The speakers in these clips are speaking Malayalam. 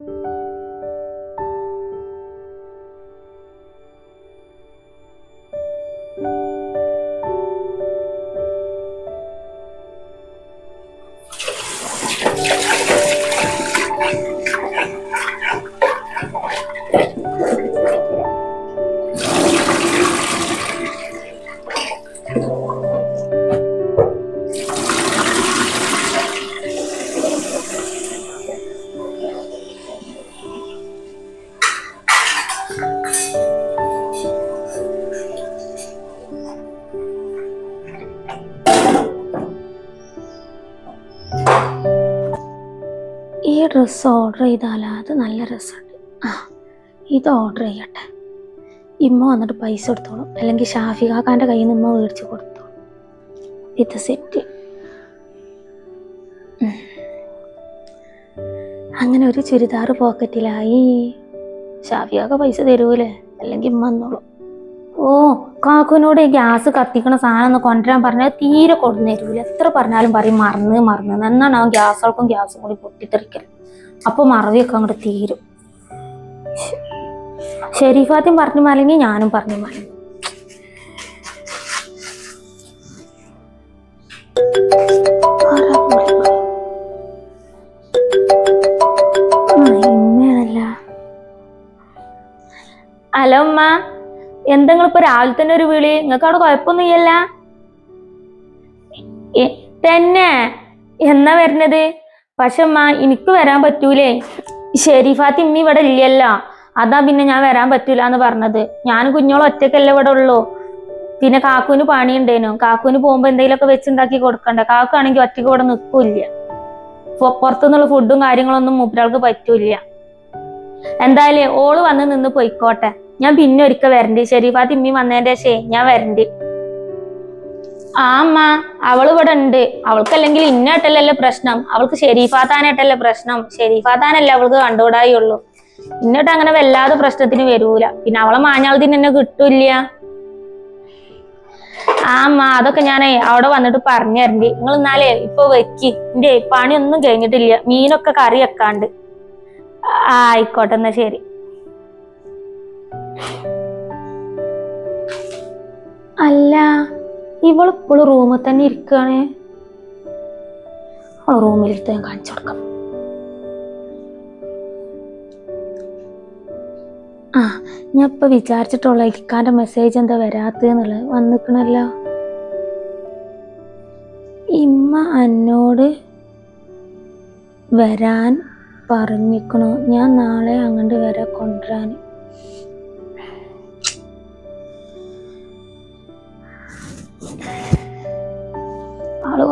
ഈ ഡ്രസ്സ് ഓർഡർ ചെയ്താലാ അത് നല്ല രസമുണ്ട് ആ ഇത് ഓർഡർ ചെയ്യട്ടെ. ഇമ്മ വന്നിട്ട് പൈസ കൊടുത്തോളും. അല്ലെങ്കിൽ ഷാഫി കാക്കാന്റെ കയ്യിൽ നിന്ന് ഇമ്മ മേടിച്ച് കൊടുത്തോളും. ഇത് സെറ്റ്. അങ്ങനെ ഒരു ചുരിദാർ പോക്കറ്റിലായി. ഷാഫി കാക്ക പൈസ തരൂലേ? അല്ലെങ്കിൽ ഇമ്മ എന്നോളൂ ഓ കാക്കുവിനോട് ഗ്യാസ് കത്തിക്കണ സാധനം ഒന്ന് കൊണ്ടുവരാൻ പറഞ്ഞാൽ തീരെ തരൂല. എത്ര പറഞ്ഞാലും പറയും മറന്ന് മറന്ന്. എന്നാണ് ആ ഗ്യാസുകൾക്കും ഗ്യാസും കൂടി പൊട്ടിത്തെറിക്കൽ അപ്പൊ മറവിയൊക്കെ അങ്ങോട്ട് തീരും. ഷെരീഫാദ്യം പറഞ്ഞു മലങ്ങി ഞാനും പറഞ്ഞു മലങ്ങി ഹലോ അമ്മ ഇപ്പൊ രാവിലെ തന്നെ ഒരു വിളി? നിങ്ങൾക്ക് അവിടെ കുഴപ്പമൊന്നും ഇല്ല തന്നെ. എന്നാ വരുന്നത്? പക്ഷെ അമ്മ എനിക്ക് വരാൻ പറ്റൂലേ. ഷെരീഫാത്ത് ഇമ്മി ഇവിടെ ഇല്ലല്ലോ. അതാ പിന്നെ ഞാൻ വരാൻ പറ്റൂല എന്ന് പറഞ്ഞത്. ഞാൻ കുഞ്ഞോളം ഒറ്റക്കല്ലേ ഇവിടെ ഉള്ളൂ. പിന്നെ കാക്കുവിന് പണിയുണ്ടേനു. കാക്കുവിന് പോകുമ്പോ എന്തെങ്കിലുമൊക്കെ വെച്ചുണ്ടാക്കി കൊടുക്കണ്ടേ. കാക്കുവാണെങ്കിൽ ഒറ്റയ്ക്ക് ഇവിടെ നിൽക്കൂല്ല. പൊ- പുറത്തുനിന്നുള്ള ഫുഡും കാര്യങ്ങളൊന്നും മൂപ്പരാൾക്ക് പറ്റൂല എന്തായാലും ഓൾ വന്ന് നിന്ന് പൊയ്ക്കോട്ടെ. ഞാൻ പിന്നെ ഒരിക്കൽ വരണ്ട്. ഷെരീഫാത്ത് ഇമ്മി വന്നതിന്റെ ശേ ഞാൻ വരണ്ട്. ആ അമ്മ അവൾ ഇവിടെ ഉണ്ട്. അവൾക്കല്ലെങ്കിൽ ഇന്നട്ടല്ലല്ലേ പ്രശ്നം. അവൾക്ക് ഷെരീഫാത്താനായിട്ടല്ലേ പ്രശ്നം. ഷെരീഫാത്താനല്ലേ അവൾക്ക് കണ്ടുകൂടായുള്ളൂ. ഇന്നിട്ട് അങ്ങനെ വല്ലാതെ പ്രശ്നത്തിന് വരൂല. പിന്നെ അവളെ മാഞ്ഞാളത്തിന് എന്നെ കിട്ടൂല ആമ്മ അതൊക്കെ ഞാനേ അവിടെ വന്നിട്ട് പറഞ്ഞു തരണ്ട് നിങ്ങൾ എന്നാലേ ഇപ്പൊ വെക്ക്. എന്റെ ഒന്നും കഴിഞ്ഞിട്ടില്ല. മീനൊക്കെ കറി വെക്കാണ്ട്. ആയിക്കോട്ടെ എന്നാ ശരി. അല്ല. ഇവൾ ഇപ്പോഴും റൂമിൽ തന്നെ ഇരിക്കുകയാണ് അവൾ റൂമിലിരുത്ത് ഞാൻ കാണിച്ചു കൊടുക്കാം. ആ ഞാൻ ഇപ്പൊ വിചാരിച്ചിട്ടുള്ള ഇരിക്കാന്റെ മെസ്സേജ് എന്താ വരാത്തെന്നുള്ളത് വന്നിക്കണല്ലോ. ഇമ്മ എന്നോട് വരാൻ പറഞ്ഞിക്കണു. ഞാൻ നാളെ അങ്ങോട്ട് വരെ കൊണ്ടുവരാൻ.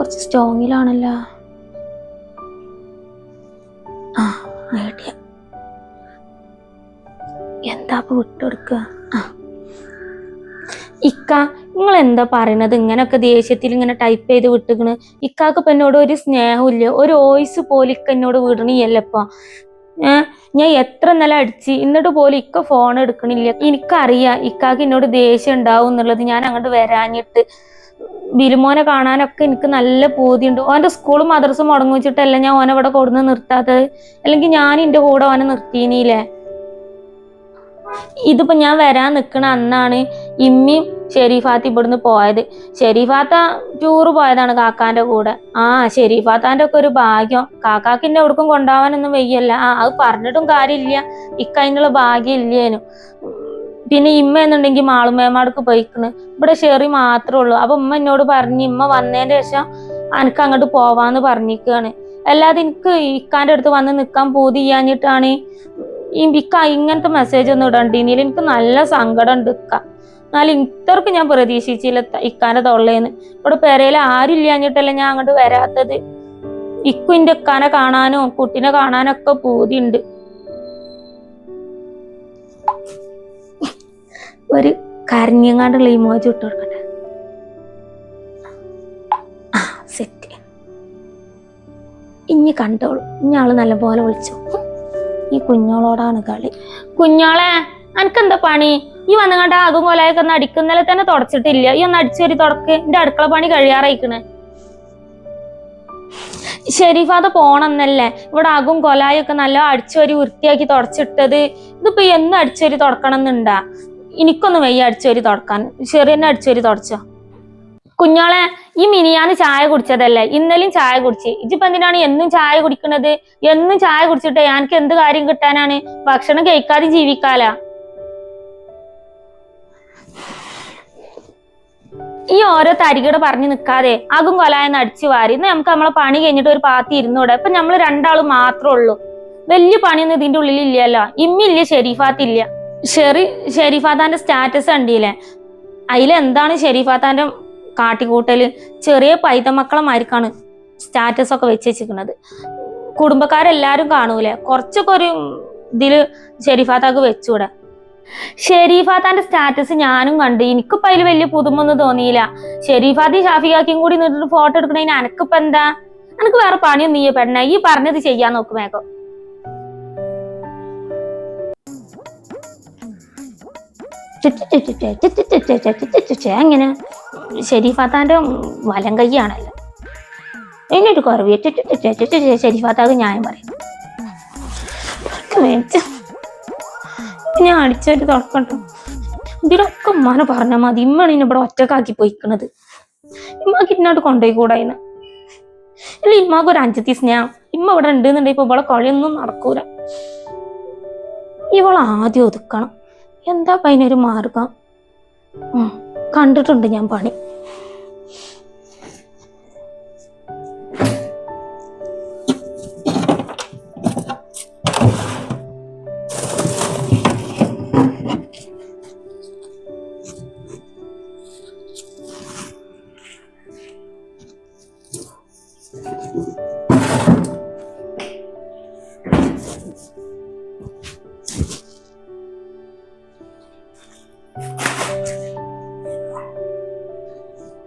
കുറച്ച് സ്ട്രോങ്ങിലാണല്ലോ. ആ ഐഡിയ. എന്താ വിട്ടുകൊടുക്കുക ആ. ഇക്ക നിങ്ങൾ എന്താ പറയണത്? ഇങ്ങനൊക്കെ ദേഷ്യത്തിൽ ഇങ്ങനെ ടൈപ്പ് ചെയ്ത് വിട്ടുക്കണ്. ഇക്കാക്ക് ഇപ്പൊ എന്നോട് ഒരു സ്നേഹമില്ല ഒരു വോയിസ് പോലും ഇക്ക എന്നോട് വിടണിയല്ലപ്പ ഏ ഞാൻ എത്ര നില അടിച്ച് എന്നിട്ട് പോലും ഇക്ക ഫോൺ എടുക്കണില്ല. എനിക്കറിയാം ഇക്കാക്ക് എന്നോട് ദേഷ്യം ഉണ്ടാവും എന്നുള്ളത്. ഞാൻ അങ്ങോട്ട് വരാഞ്ഞിട്ട് ബിരുമോനെ കാണാനൊക്കെ എനിക്ക് നല്ല പൂതിയുണ്ട്. ഓന്റെ സ്കൂളും മദ്രസും മുടങ്ങി വെച്ചിട്ടല്ല ഞാൻ ഓനെ ഇവിടെ കൊടുന്ന് നിർത്താത്തത്? അല്ലെങ്കിൽ ഞാൻ എന്റെ കൂടെ ഓനെ നിർത്തീനില്ലേ ഇതിപ്പോ ഞാൻ വരാൻ നിക്കണ അന്നാണ് ഇമ്മിയും ഷെരീഫാത്ത ഇവിടുന്ന് പോയത്. ഷെരീഫാത്ത ടൂറ് പോയതാണ് കാക്കാന്റെ കൂടെ. ആ ഷെരീഫാത്താന്റെ ഒക്കെ ഒരു ഭാഗ്യം. കാക്കാക്ക് എന്നെ എവിടേക്കും കൊണ്ടുപോകാനൊന്നും വയ്യല്ല. ആ അത് പറഞ്ഞിട്ടും കാര്യമില്ല. ഇക്കതിനുള്ള ഭാഗ്യം ഇല്ലേനു. പിന്നെ ഇമ്മ എന്നുണ്ടെങ്കിൽ മാളുമേമാടക്ക് പോയിക്കണ്. ഇവിടെ ഷെറി മാത്രമേ ഉള്ളൂ. അപ്പൊ ഉമ്മ എന്നോട് പറഞ്ഞ് ഇമ്മ വന്നതിന് ശേഷം എനിക്ക് അങ്ങോട്ട് പോവാന്ന് പറഞ്ഞിരിക്കുകയാണ് അല്ലാതെ എനിക്ക് ഇക്കാന്റെ അടുത്ത് വന്ന് നിക്കാൻ പൂതി ചെയ്യാഞ്ഞിട്ടാണ് ഇക്ക ഇങ്ങനത്തെ മെസ്സേജ് ഒന്നും ഇടണ്ടിനില്ല എനിക്ക് നല്ല സങ്കടം ഉണ്ട് ഇക്ക. എന്നാലും ഇത്രക്ക് ഞാൻ പ്രതീക്ഷിച്ചില്ല ഇക്കാന്റെ തൊള്ളേന്ന്. ഇവിടെ പെരയിൽ ആരും ഇല്ലാഞ്ഞിട്ടല്ല ഞാൻ അങ്ങോട്ട് വരാത്തത്. ഇക്കും ഇന്റെ ഇക്കാനെ കാണാനും കുട്ടീനെ ഉണ്ട് Thank പൂതിയുണ്ട് ഒരു കരഞ്ഞങ്ങാണ്ടുള്ള ഇമോജി ഇട്ട് കൊടുക്കട്ടെ. ആ സെറ്റ് ഇനി കണ്ടോളൂ. ഇനി ആൾ നല്ലപോലെ വിളിച്ചു. ഈ കുഞ്ഞോളോടാണ് കളി. കുഞ്ഞോളെ അനക്കെന്താ പണി? ഈ വന്നങ്ങാണ്ട് ആകും കൊലയൊക്കെ ഒന്ന് അടിക്കുന്നതിൽ തന്നെ തുടച്ചിട്ടില്ല. ഈ ഒന്ന് അടിച്ചു വരി തുടക്ക്. എന്റെ അടുക്കള പണി കഴിയാറായിക്കണ്. ഷെരീഫാദ പോണെന്നല്ലേ? ഇവിടെ ആകും കൊലായൊക്കെ നല്ല അടിച്ചുവരി വൃത്തിയാക്കി തുടച്ചിട്ടത്. ഇതിപ്പോ എന്ന് അടിച്ചുവരി തുടക്കണം എന്നുണ്ടാ എനിക്കൊന്നും വയ്യ അടിച്ചൊരു തുടക്കാൻ. ചെറിയനെ അടിച്ചൊരു തുടച്ചോ. കുഞ്ഞോളെ ഈ മിനിയാന്ന് ചായ കുടിച്ചതല്ലേ? ഇന്നലെയും ചായ കുടിച്ച്. ഇജിപ്പോ എന്തിനാണ് എന്നും ചായ കുടിക്കണത്? എന്നും ചായ കുടിച്ചിട്ട് എനിക്ക് എന്ത് കാര്യം കിട്ടാനാണ്? ഭക്ഷണം കഴിക്കാതെ ജീവിക്കാല. ഈ ഓരോ തരികട പറഞ്ഞു നിൽക്കാതെ അകും കൊലായെന്ന് അടിച്ചു വാരി. ഇന്ന് നമുക്ക് നമ്മളെ പണി കഴിഞ്ഞിട്ട് ഒരു പാത്തി ഇരുന്നൂടെ. ഇപ്പൊ നമ്മൾ രണ്ടാളും മാത്രമേ ഉള്ളൂ. വലിയ പണിയൊന്നും ഇതിന്റെ ഉള്ളിൽ ഇല്ലല്ലോ ഇമ്മില്ല ഷെരീഫാത്തില്ല ഷെറി ഷെരീഫാത്താന്റെ സ്റ്റാറ്റസ് കണ്ടില്ലേ? അതിലെന്താണ് ഷെരീഫാത്താന്റെ കാട്ടിക്കൂട്ടൽ? ചെറിയ പൈത മക്കളെ മാരിക്കാണ് സ്റ്റാറ്റസ് ഒക്കെ വെച്ച് വെച്ചിരിക്കുന്നത്. കുടുംബക്കാരെല്ലാരും കാണൂലേ? കുറച്ചൊക്കെ ഒരു ഇതിൽ ഷെരീഫാത്താക്ക് വെച്ചൂടെ? ഷെരീഫാത്താന്റെ സ്റ്റാറ്റസ് ഞാനും കണ്ടു. എനിക്കിപ്പോ അതിൽ വലിയ പുതുമൊന്നും തോന്നിയില്ല. ഷെരീഫാത്തി ഷാഫിയാക്കിയും കൂടി നിന്നിട്ട് ഫോട്ടോ എടുക്കണേന് എനക്കിപ്പോ എന്താ? എനിക്ക് വേറെ പണിയൊന്നും നീ പെണ്ണ? ഈ പറഞ്ഞത് ചെയ്യാൻ നോക്കും അങ്ങനെ ഷെരീഫാത്താന്റെ വലം കൈയാണല്ലോ. അതിനൊരു കുറവ് ഷെരീഫാത്താക്ക് ന്യായം പറയും. ഞാൻ അടിച്ചൊരു തുടക്കട്ടോ ഇതിലൊക്കെ ഉമ്മാനെ പറഞ്ഞാൽ മതി. ഇമ്മാണ് ഇന്നെ ഇവിടെ ഒറ്റക്കാക്കി പോയിക്കണത്. ഇമ്മക്ക് ഇന്നോട്ട് കൊണ്ടുപോയി കൂടായിന്ന് അല്ല ഇമ്മാക്ക് ഒരു അഞ്ചത്തി സ്നേഹം ഇമ്മ ഇവിടെ ഉണ്ടെന്നുണ്ടെങ്കിൽ ഇപ്പൊ ഇവിടെ കളിയൊന്നും നടക്കൂല. ഇവൾ ആദ്യം ഒതുക്കണം. എന്താ അതിനൊരു മാർഗം? കണ്ടിട്ടുണ്ട് ഞാൻ പണി.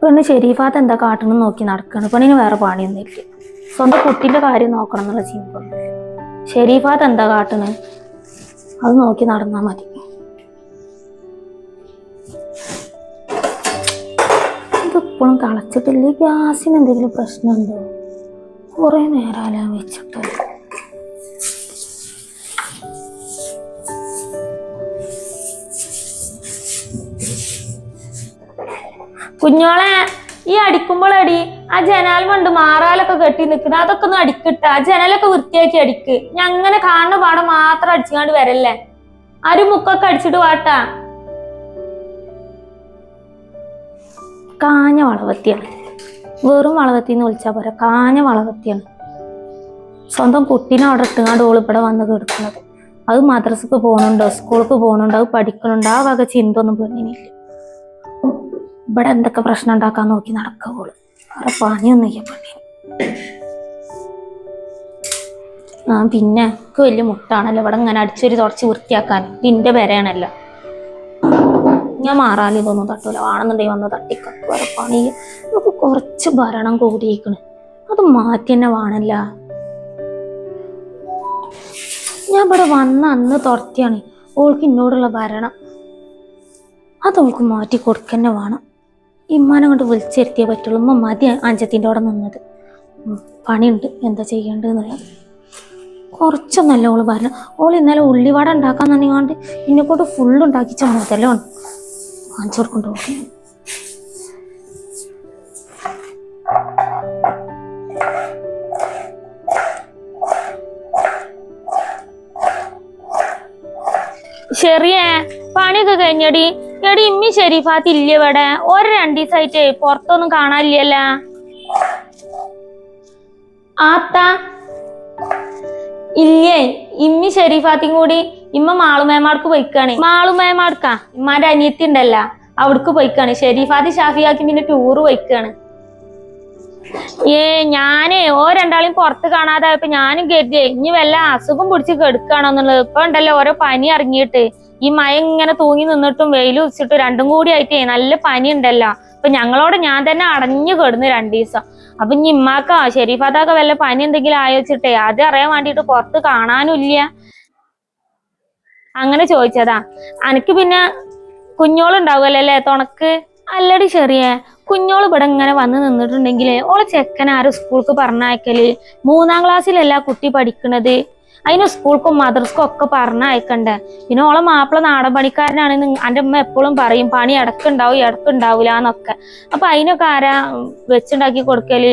പെണ്ണ് ഷെരീഫാത്ത് എന്താ കാട്ടണം നോക്കി നടക്കണം. പെണ്ണിന് വേറെ പണിയൊന്നും ഇല്ല സ്വന്തം കുട്ടിന്റെ കാര്യം നോക്കണം എന്നുള്ള ചിന്തയൊന്നുമില്ല ഷെരീഫാത്ത് എന്താ കാട്ടണ് അത് നോക്കി നടന്നാ മതി. ഇതിപ്പോഴും കളച്ചിട്ടില്ലേ? ഗ്യാസിന് എന്തെങ്കിലും പ്രശ്നമുണ്ടോ? കുറെ നേരം വെച്ചിട്ട്. കുഞ്ഞോളെ ഈ അടിക്കുമ്പോഴടി ആ ജനാൽ കൊണ്ട് മാറാലൊക്കെ കെട്ടി നിൽക്കുന്നത് അതൊക്കെ ഒന്ന് അടിക്കിട്ട ആ ജനലൊക്കെ വൃത്തിയാക്കി അടിക്ക്. ഞാൻ അങ്ങനെ കാണുന്ന പാടം മാത്രം അടിച്ചുകൊണ്ട് വരല്ലേ? ആരും മുക്കൊക്കെ അടിച്ചിട്ട് വാട്ടാ. കാഞ്ഞ വളവത്തിയാണ്. വെറും വളവത്തി എന്ന് വിളിച്ചാൽ പോരാ. കാഞ്ഞ വളവത്തിയാണ്. സ്വന്തം കുട്ടീനെ അവിടെ ഇട്ടുങ്ങാണ്ട് ഓൾ ഇവിടെ വന്ന് കിടക്കുന്നത് അത് മദ്രസക്ക് പോകണുണ്ടോ സ്കൂൾക്ക് പോകണുണ്ടോ അത് പഠിക്കണുണ്ടോ? ആ വക ചിന്ത ഒന്നും പെണ്ണിനില്ല. ഇവിടെ എന്തൊക്കെ പ്രശ്നം ഉണ്ടാക്കാൻ നോക്കി നടക്കുകയുള്ളു വേറെ പണിയൊന്നും ചെയ്യാൻ പണി ആ പിന്നെ എനിക്ക് വലിയ മുട്ടാണല്ലോ. ഇവിടെ ഇങ്ങനെ അടിച്ചൊരു തുടച്ച് വൃത്തിയാക്കാൻ. നിന്റെ പേരാണല്ലോ ഞാൻ മാറാൻ ഇതൊന്നും തട്ടൂല. വേണമെന്നുണ്ടെങ്കിൽ വന്ന് തട്ടിക്കക്ക്. വേറെ പണി നമുക്ക് കുറച്ച് ഭരണം കൂടിയേക്കണ് അത് മാറ്റി തന്നെ വേണമല്ല. ഞാൻ ഇവിടെ വന്ന അന്ന് തുറത്തിയാണ് ഓൾക്ക് എന്നോടുള്ള ഭരണം. അത് ഓൾക്ക് മാറ്റി കൊടുക്കന്നെ വേണം. ഇമ്മാനെ കൊണ്ട് വിളിച്ചിരുത്തിയേ പറ്റുള്ളൂ. ഉമ്മ മതി അഞ്ചത്തിന്റെ അവിടെ നിന്നത്. പണിയുണ്ട്. എന്താ ചെയ്യേണ്ടതെന്നുള്ളത് കുറച്ചൊന്നല്ല ഓൾ പറഞ്ഞു. ഓൾ ഇന്നലെ ഉള്ളിവട ഉണ്ടാക്കാൻ തന്നെയാണ്ട് എന്നെ കൊണ്ട് ഫുള്ള് ഉണ്ടാക്കിച്ച മുതലാണ്. കൊടുക്കൊണ്ട്? പോകും ശരിയേ പണിയൊക്കെ കഴിഞ്ഞടി. എടി ഇമ്മി ഷെരീഫാത്ത് ഇല്ല ഇവിടെ? ഒരു രണ്ടു ദിവസമായിട്ട് പുറത്തൊന്നും കാണാനില്ലല്ല. ആത്ത. ഇല്ലേ ഇമ്മി ഷെരീഫാത്തിയും കൂടി ഇമ്മ മാളുമേമാർക്ക് പോയിക്കാണ്. മാളുമേമാർക്കാ? ഇമ്മാന്റെ അനിയത്തി ഉണ്ടല്ല അവിടക്ക് പോയിക്കാണ്. ഷെരീഫാത്തി ഷാഫിയാക്കി പിന്നെ ടൂറ് പോയിക്കാണ്. ഏ ഞാനേ ഓ രണ്ടാളെയും പുറത്ത് കാണാതായപ്പോ ഞാനും കരുതിയേ ഇനി വല്ല അസുഖം പിടിച്ച് കെടുക്കാണോന്നുള്ളത്. ഇപ്പൊ ഉണ്ടല്ലോ ഓരോ പനി ഇറങ്ങിയിട്ട്. ഈ മഴ ഇങ്ങനെ തൂങ്ങി നിന്നിട്ടും വെയിൽ ഉച്ചിട്ടും രണ്ടും കൂടി ആയിട്ടേ നല്ല പനി ഉണ്ടല്ലോ അപ്പൊ ഞങ്ങളോട് ഞാൻ തന്നെ അടഞ്ഞു കിടന്ന് രണ്ടു ദിവസം. അപ്പൊ ഇനി ഇമ്മാക്ക ഷെരീഫാത്താക്ക വല്ല പനി എന്തെങ്കിലും ആയോച്ചിട്ടേ അത് അറിയാൻ വേണ്ടിട്ട് പുറത്ത് കാണാനും ഇല്ല. അങ്ങനെ ചോദിച്ചതാ. അനക്ക് പിന്നെ കുഞ്ഞോളുണ്ടാവുമല്ലോ അല്ലേ തുണക്ക്? അല്ലടി ചെറിയ കുഞ്ഞോൾ ഇവിടെ ഇങ്ങനെ വന്ന് നിന്നിട്ടുണ്ടെങ്കിൽ ഓളെ ചെക്കൻ ആരും സ്കൂൾക്ക് പറഞ്ഞയക്കൽ. മൂന്നാം ക്ലാസ്സിലല്ല കുട്ടി പഠിക്കണത്. അതിന് സ്കൂൾക്കും മദ്രസ്ക്കും ഒക്കെ പറഞ്ഞ അയക്കണ്ട. പിന്നെ ഓളെ മാപ്പിള നാടൻ പണിക്കാരനാണ് എന്റെ അമ്മ എപ്പോഴും പറയും പണി ഇടക്കുണ്ടാവും ഇടക്കുണ്ടാവൂല എന്നൊക്കെ. അപ്പൊ അതിനൊക്കെ ആരാ വെച്ചുണ്ടാക്കി കൊടുക്കൽ?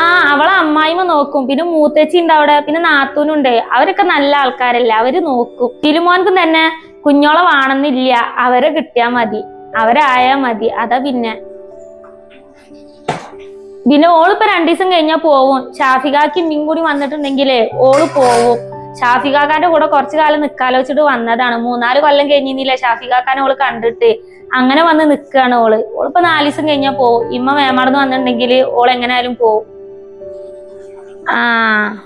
ആ അവളെ അമ്മായിമ്മ നോക്കും. പിന്നെ മൂത്തേച്ചി ഉണ്ട് അവിടെ പിന്നെ നാത്തൂനുണ്ട് അവരൊക്കെ നല്ല ആൾക്കാരല്ല അവർ നോക്കും. തിരുമോൻക്കും തന്നെ കുഞ്ഞോളെ വേണമെന്നില്ല അവരെ കിട്ടിയാ മതി അവരായാ മതി അതാ പിന്നെ. പിന്നെ ഓളിപ്പോ രണ്ടു ദിവസം കഴിഞ്ഞാ പോവും. ഷാഫികാക്ക് ഇമ്മിയും കൂടി വന്നിട്ടുണ്ടെങ്കിലേ ഓൾ പോവും. ഷാഫികാക്കാന്റെ കൂടെ കുറച്ചു കാലം നിക്കാലോച്ചിട്ട് വന്നതാണ്. മൂന്നാൽ കൊല്ലം കഴിഞ്ഞില്ല ഷാഫികാക്കാനെ ഓൾ കണ്ടിട്ട്. അങ്ങനെ വന്ന് നിക്കാണ് ഓൾ. ഓളിപ്പോ നാല് ദിവസം കഴിഞ്ഞാ പോവും. ഇമ്മ വേമാടന്ന് വന്നിട്ടുണ്ടെങ്കിൽ ഓൾ എങ്ങനെയായാലും പോവും. ആ.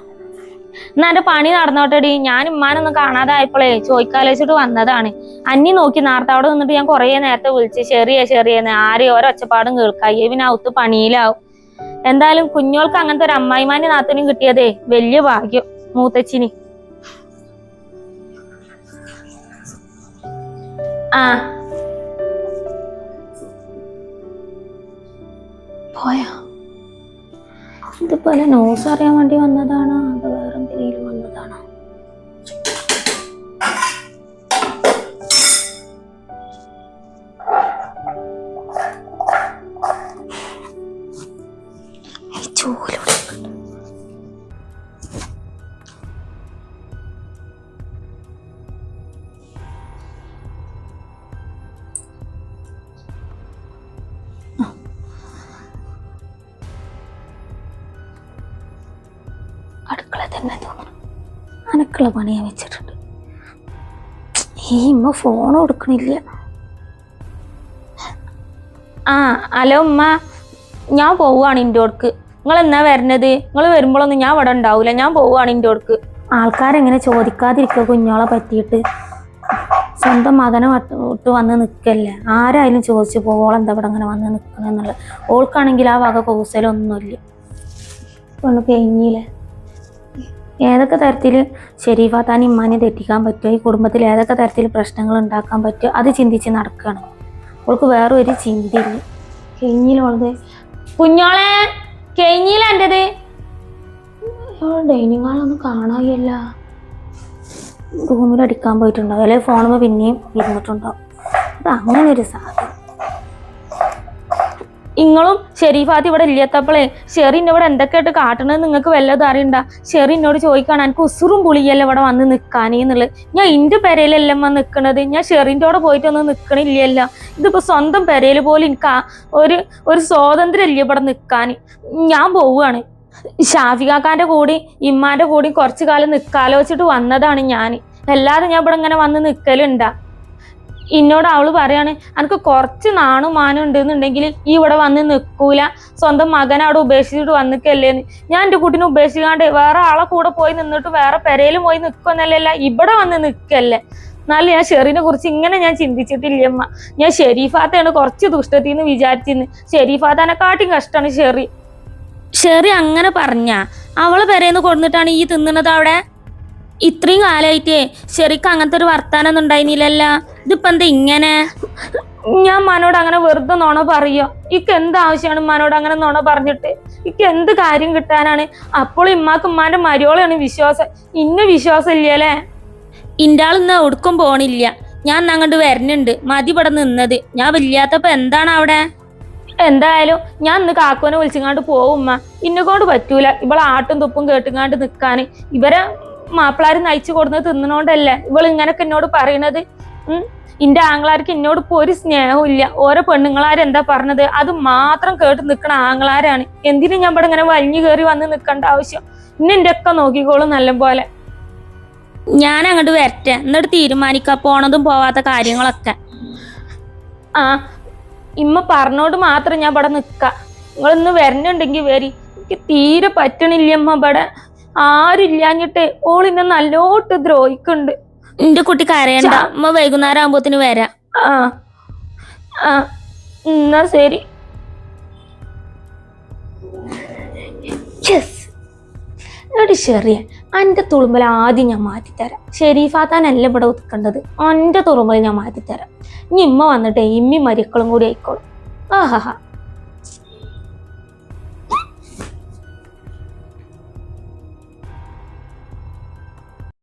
എന്നാ എന്റെ പണി നടന്നോട്ടെടി. ഞാൻ ഉമ്മാനൊന്നും കാണാതായപ്പോഴേ ചോദിക്കാലോചിച്ചിട്ട് വന്നതാണ്. അന്നി നോക്കി നേരത്തെ അവിടെ നിന്നിട്ട് ഞാൻ കുറേ നേരത്തെ വിളിച്ച്. ചെറിയ ചെറിയെന്ന്. ആരെയും ഒരൊച്ചപ്പാടും കേൾക്കായി പിന്നെ അവത്ത് പണിയിലാവും. എന്തായാലും കുഞ്ഞോൾക്ക് അങ്ങനത്തെ ഒരു അമ്മായിമാന്റെ നാത്തനും കിട്ടിയതേ വലിയ ഭാഗ്യം മൂത്തച്ചിന് ആ. പോയാ? ഇതുപോലെ ന്യൂസ് അറിയാൻ വേണ്ടി വന്നതാണോ? അത് വേറെ വന്നതാണോ? തന്നെ തോന്നണം അനക്കുള്ള പണി ഞാൻ വെച്ചിട്ടുണ്ട്. ഈ ഉമ്മ ഫോൺ കൊടുക്കണില്ല. ആ ഹലോ ഉമ്മ. ഞാൻ പോവുകയാണ് ഓർക്ക് നിങ്ങൾ എന്നാ വരണത്? നിങ്ങൾ വരുമ്പോഴൊന്നും ഞാൻ ഇവിടെ ഉണ്ടാവില്ല ഞാൻ പോവുകയാണ് ഓർക്ക് ആൾക്കാരെങ്ങനെ ചോദിക്കാതിരിക്കുക കുഞ്ഞോളെ പറ്റിയിട്ട്. സ്വന്തം മകനെ വട്ട് വന്ന് നിൽക്കല്ലേ? ആരായാലും ചോദിച്ചു പോവോളം എന്താ ഇവിടെ അങ്ങനെ വന്ന് നിൽക്കണമെന്നുള്ളത് ഓൾക്കാണെങ്കിൽ ആ വക കൗസലൊന്നുമില്ല. ഒന്ന് കഴിഞ്ഞില്ലേ ഏതൊക്കെ തരത്തിൽ ഷെരീഫാത്താൻ ഇമ്മാനെ തെറ്റിക്കാൻ പറ്റുമോ? ഈ കുടുംബത്തിൽ ഏതൊക്കെ തരത്തിൽ പ്രശ്നങ്ങൾ ഉണ്ടാക്കാൻ പറ്റുമോ? അത് ചിന്തിച്ച് നടക്കുകയാണ് അവൾക്ക് വേറെ ഒരു ചിന്തയില്ല കഴിഞ്ഞിലുള്ളത് കുഞ്ഞോളെ കഴിഞ്ഞില്ല എന്റെത് ഡൈനിങ് ഹാളൊന്നും കാണാനില്ല റൂമിൽ അടിക്കാൻ പോയിട്ടുണ്ടാവും. അല്ലെങ്കിൽ ഫോണുമ്പോൾ പിന്നെയും ഇരുന്നിട്ടുണ്ടാവും. അത് അങ്ങനെ ഒരു സാധനം. ഇങ്ങളും ഷെരീഫാത്ത് ഇവിടെ ഇല്ലാത്തപ്പോഴേ ഷെറിന്റെ ഇവിടെ എന്തൊക്കെയായിട്ട് കാട്ടണത് നിങ്ങൾക്ക് വല്ലതും അറിയണ്ട? ഷെറി എന്നോട് ചോദിക്കാണ് എനിക്ക് ഉസുറും പുളിയല്ല ഇവിടെ വന്ന് നിൽക്കാനേ എന്നുള്ളത്. ഞാൻ എന്റെ പെരയിലല്ല അമ്മ നിൽക്കണത് ഞാൻ ഷെറിന്റെ കൂടെ പോയിട്ടൊന്നും നിൽക്കണില്ലല്ല ഇതിപ്പോൾ സ്വന്തം പെരയിൽ പോലും എനിക്ക് ഒരു ഒരു സ്വാതന്ത്ര്യം ഇല്ല ഇവിടെ നിൽക്കാൻ ഞാൻ പോവുകയാണ് ഷാഫികാക്കാന്റെ കൂടി ഇമ്മാന്റെ കൂടി കുറച്ച് കാലം നിൽക്കാലോചിച്ചിട്ട് വന്നതാണ് ഞാൻ അല്ലാതെ ഞാൻ ഇവിടെ ഇങ്ങനെ വന്ന് നിൽക്കലുണ്ടാ എന്നോട് അവൾ പറയാണ് എനിക്ക് കുറച്ച് നാണു മാനും ഉണ്ടെന്നുണ്ടെങ്കിൽ ഈ ഇവിടെ വന്ന് നിൽക്കൂല. സ്വന്തം മകൻ അവിടെ ഉപേക്ഷിച്ചിട്ട് വന്നിക്കല്ലേന്ന് ഞാൻ എന്റെ കുട്ടീനെ ഉപേക്ഷിക്കാണ്ട് വേറെ ആളെ കൂടെ പോയി നിന്നിട്ട് വേറെ പെരയിലും പോയി നിൽക്കുന്നല്ലല്ല ഇവിടെ വന്ന് നിൽക്കല്ലേ. എന്നാലും ഞാൻ ഷെറിനെ കുറിച്ച് ഇങ്ങനെ ഞാൻ ചിന്തിച്ചിട്ടില്ല അമ്മ ഞാൻ ഷെരീഫാത്തയാണ് കുറച്ച് ദുഷ്ടത്തിന്ന് വിചാരിച്ചിരുന്നു കാട്ടി കഷ്ടമാണ് ഷെറി. ഷെറി അങ്ങനെ പറഞ്ഞ അവളെ പെരേന്ന് കൊണ്ടിട്ടാണ് ഈ തിന്നണത് അവിടെ? ഇത്രയും കാലായിട്ടേ ശരിക്ക് അങ്ങനത്തെ ഒരു വർത്താനൊന്നും ഉണ്ടായിരുന്നില്ലല്ല. ഇതിപ്പോ എന്താ ഇങ്ങനെ? ഞാൻ മനോട് അങ്ങനെ വെറുതെ നോണ പറയോ? ഇക്ക് എന്ത് ആവശ്യമാണ് മനോട് അങ്ങനെ നോണ പറഞ്ഞിട്ട്? ഇക്ക് എന്ത് കാര്യം കിട്ടാനാണ്? അപ്പോൾ ഇമ്മാക്ക് ഉമ്മാന്റെ മരിയോളാണ് വിശ്വാസം. ഇന്ന വിശ്വാസം ഇല്ലല്ലേ ഇന്റെ ആളിന്ന് ഒടുക്കും പോണില്ല. ഞാൻ അങ്ങോട്ട് വരുന്നുണ്ട് മതി ഇവിടെ നിന്നത്. ഞാൻ വല്ലാത്തപ്പോ എന്താണ് അവിടെ? എന്തായാലും ഞാൻ ഇന്ന് കാക്കോനെ വിളിച്ചങ്ങാണ്ട് പോവുമ്മ ഇന്നെ കൊണ്ട് പറ്റൂല. ഇവളെ ആട്ടും തുപ്പും കേട്ടുങ്ങാണ്ട് നിക്കാന്. ഇവരെ മാപ്പിളാര് നയിച്ചു കൊടുന്ന് തിന്നണോണ്ടല്ലേ? ഇവൾ ഇങ്ങനൊക്കെ എന്നോട് പറയണത്? ഉം? ഇന്റെ ആങ്ങളാർക്ക് എന്നോട് ഇപ്പൊ ഒരു സ്നേഹവും ഇല്ല. ഓരോ പെണ്ണുങ്ങളാരെന്താ പറഞ്ഞത്? അത് മാത്രം കേട്ട് നിൽക്കണ ആങ്ങളാരാണ്. എന്തിനും ഞാൻ ഇവിടെ ഇങ്ങനെ വലിഞ്ഞു കയറി വന്ന് നിൽക്കേണ്ട ആവശ്യം? ഇന്നെ എന്റെ ഒക്കെ നോക്കിക്കോളും നല്ല പോലെ. ഞാൻ അങ്ങോട്ട് വരട്ടെ. എന്നിട്ട് തീരുമാനിക്ക. പോണതും പോവാത്ത കാര്യങ്ങളൊക്കെ. ആ ഇമ്മ പറഞ്ഞോട് മാത്രം ഞാൻ ഇവിടെ നിക്ക. നിങ്ങൾ ഇന്ന് വരണുണ്ടെങ്കിൽ വരി. എനിക്ക് തീരെ പറ്റണില്ല അമ്മ ഇവിടെ. ആരില്ലാഞ്ഞിട്ട് ഓളിന്നെ നല്ലോട്ട് ദ്രോഹിക്കുന്നുണ്ട് എന്റെ കുട്ടി കരയണ്ട. അമ്മ വൈകുന്നേരം ആകുമ്പോത്തിന് വരാം. ആ. ആ. എന്നാ ശരി. യെസ്. എടി ചെറിയ എന്റെ തുളുമ്പൽ ആദ്യം ഞാൻ മാറ്റിത്തരാം. ഷെരീഫാത്താനല്ല ഇവിടെ ഒതുക്കേണ്ടത്. എന്റെ തുളുമ്പൽ ഞാൻ മാറ്റിത്തരാം. ഇനി ഇമ്മ വന്നിട്ട് ഇമ്മി മരിക്കളും കൂടി ആയിക്കോളും. ആഹാ.